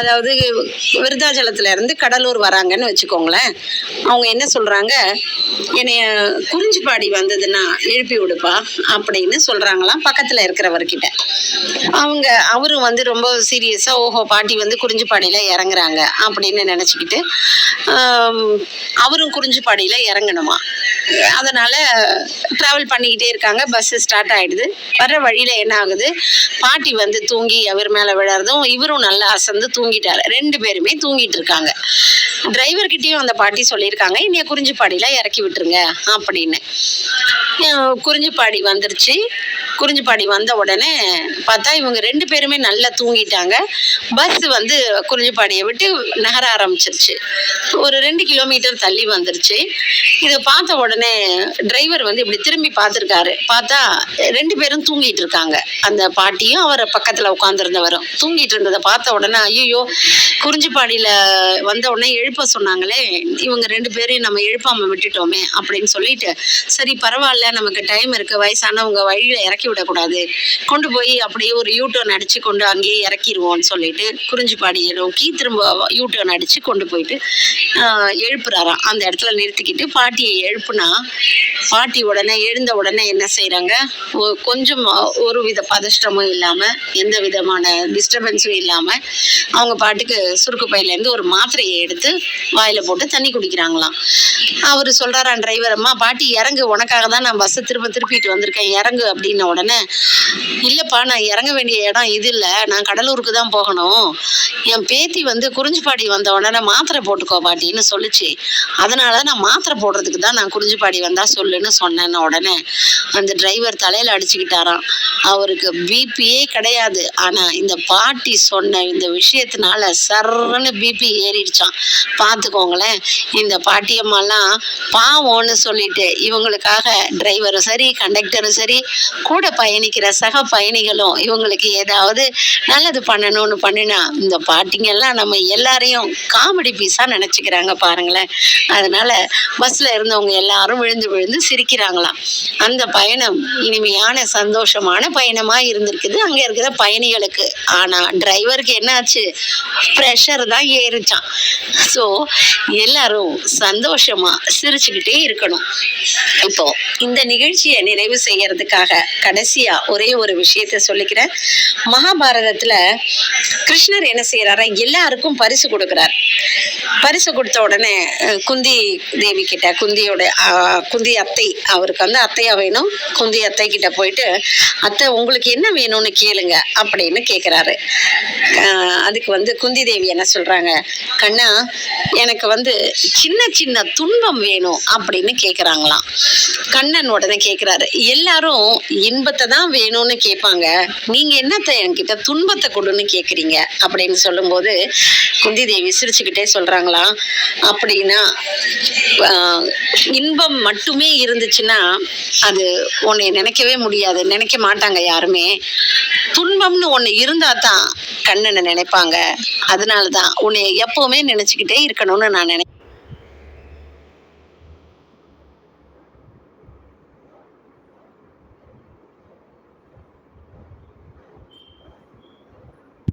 அதாவது விருத்தாச்சலத்துல இருந்து கடலூர் வராங்கன்னு வச்சுக்கோங்களேன். அவங்க என்ன சொல்றாங்க? என்னைய குறிஞ்சிப்பாடி வந்ததுன்னா எழுப்பி விடுப்பா அப்படின்னு சொல்றாங்களாம் பக்கத்துல இருக்கிறவர்கிட்ட. அவங்க அவரும் வந்து ரொம்ப சீரியஸா ஓஹோ பாட்டி வந்து குறிஞ்சிப்பாடியில இறங்குறாங்க அப்படின்னு நினைச்சுக்கிட்டு அவரும் குறிஞ்சிப்பாடியில இறங்கணுமா? அதனால் ட்ராவல் பண்ணிக்கிட்டே இருக்காங்க. பஸ் ஸ்டார்ட் ஆகிடுது வர்ற வழியில் என்ன ஆகுது? பாட்டி வந்து தூங்கி அவர் மேலே விழறதும் இவரும் நல்லா அசந்து தூங்கிட்டார். ரெண்டு பேருமே தூங்கிட்டு இருக்காங்க. டிரைவர்கிட்டயும் அந்த பாட்டி சொல்லியிருக்காங்க இன்னைய குறிஞ்சிப்பாடியில் இறக்கி விட்டுருங்க அப்படின்னு. குறிஞ்சிப்பாடி வந்துருச்சு. குறிஞ்சிப்பாடி வந்த உடனே பார்த்தா இவங்க ரெண்டு பேருமே நல்லா தூங்கிட்டாங்க. பஸ் வந்து குறிஞ்சிப்பாடியை விட்டு நகர ஆரம்பிச்சிருச்சு. ஒரு ரெண்டு கிலோமீட்டர் தள்ளி வந்துருச்சு. இதை பார்த்த உடனே டிரைவர் வந்து இப்படி திரும்பி பார்த்துருக்காரு. பார்த்தா ரெண்டு பேரும் தூங்கிட்டு இருக்காங்க. அந்த பாட்டியும் அவரை பக்கத்தில் உட்காந்துருந்தவரும் தூங்கிட்டு இருந்ததை பார்த்த உடனே ஐயோ குறிஞ்சிப்பாடியில் வந்த உடனே எழுப்ப சொன்னாங்களே இவங்க ரெண்டு பேரையும் நம்ம எழுப்பாம விட்டுட்டோமே அப்படின்னு சொல்லிட்டு சரி பரவாயில்ல நமக்கு டைம் இருக்கு வயசானவங்க வழியில இறக்கி விடக்கூடாது. கொண்டு போய் அப்படியே ஒரு யூ டர்ன் அடிச்சு கொண்டு அங்கேயே இறக்கிடுவோம்னு சொல்லிட்டு குறிஞ்சிப்பாடி நோக்கி திரும்ப யூ டர்ன் அடிச்சு கொண்டு போயிட்டு எழுப்புறாராம். அந்த இடத்துல நிறுத்திக்கிட்டு பாட்டியை எழுப்புனா பாட்டி உடனே எழுந்த உடனே என்ன செய்கிறாங்க ஒ- கொஞ்சம் ஒரு வித பதஷ்டமும் இல்லாம எந்த விதமான டிஸ்டர்பன்ஸும் இல்லாம அவங்க பாட்டுக்கு சுருக்கு பையிலேருந்து ஒரு மாத்திரையை எடுத்து வாயில் போட்டு தண்ணி குடிக்கிறாங்களாம். அவர் சொல்கிறாராம் டிரைவர் அம்மா பாட்டி இறங்கு. உனக்காக தான் நான் பஸ்ஸை திரும்ப திருப்பிட்டு வந்திருக்கேன். இறங்கு. அப்படின்ன உடனே இல்லைப்பா நான் இறங்க வேண்டிய இடம் இது இல்லை. நான் கடலூருக்கு தான் போகணும். என் பேத்தி வந்து குறிஞ்சிப்பாடி வந்த உடனே மாத்திரை போட்டுக்கோ பாட்டின்னு சொல்லுச்சு. அதனால நான் மாத்திரை போடுறதுக்கு தான் நான் குறிஞ்சிப்பாடி வந்தால் சொல்லுன்னு சொன்னேன்னு உடனே அந்த டிரைவர் தலையில் அடிச்சுக்கிட்டாராம். அவருக்கு பிபியே கிடையாது. ஆனால் இந்த பாட்டி சொன்ன இந்த விஷயத்தினால சர்ன்னு பிபி ஏறிடுச்சான் பார்த்துக்கோங்களேன். இந்த பாட்டியம்மாலாம் பாவம்னு சொல்லிட்டு இவங்களுக்காக டிரைவரும் சரி கண்டக்டரும் சரி கூட பயணிக்கிற சக பயணிகளும் இவங்களுக்கு ஏதாவது நல்லது பண்ணணும்னு பண்ணினா இந்த பாட்டிங்கெல்லாம் நம்ம எல்லாரையும் காமெடி பீஸாக நினச்சிக்கிறாங்க பாருங்களேன். அதனால் பஸ்ஸில் இருந்தவங்க எல்லாரும் விழுந்து விழுந்து சிரிக்கிறாங்களாம். அந்த பயணம் இனிமையான சந்தோஷமான பயணமாக இருந்திருக்குது. அங்கே இருக்கிற பயணிகளுக்கு. ஆனால் டிரைவருக்கு என்னாச்சு? ப்ரெஷர் தான் ஏறிச்சான். ஸோ எல்லாரும் சந்தோஷமா சிரிச்சுக்கிட்டே இருக்கணும். இப்போ இந்த நிகழ்ச்சியை நிறைவு செய்யறதுக்காக கடைசியா ஒரே ஒரு விஷயத்த சொல்லிக்கிறேன். மகாபாரதத்துல கிருஷ்ணர் என்ன செய்யறாரா எல்லாருக்கும் பரிசு கொடுக்குறார். பரிசு கொடுத்த உடனே குந்தி தேவி கிட்ட குந்தியோட குந்தி அத்தை அவருக்கு வந்து அத்தையா வேணும். குந்தி அத்தை கிட்ட போயிட்டு அத்தை உங்களுக்கு என்ன வேணும்னு கேளுங்க அப்படின்னு கேட்குறாரு அதுக்கு வந்து குந்தி தேவி என்ன சொல்றாங்க? கண்ணா எனக்கு வந்து சின்ன சின்ன துன்பம் வேணும் அப்படின்னு கேட்குறாங்களாம் கண்ணன் உடனே கேட்குறாரு எல்லாரும் இன்பத்தை தான் வேணும்னு கேட்பாங்க நீங்கள் என்னத்தை என்கிட்ட துன்பத்தை கொடுன்னு கேட்குறீங்க அப்படின்னு சொல்லும்போது குந்தி தேவி சிரிச்சுக்கிட்டே சொல்கிறாங்களாம் அப்படின்னா இன்பம் மட்டுமே இருந்துச்சுன்னா அது உன்னை நினைக்கவே முடியாது. நினைக்க மாட்டாங்க யாருமே. துன்பம்னு ஒன்று இருந்தால் தான் கண்ணனை நினைப்பாங்க. அதனால தான் உன்னை எப்பவுமே நினச்சிக்கிட்டே இருக்கணும்னு நான் நினைக்கிறேன்.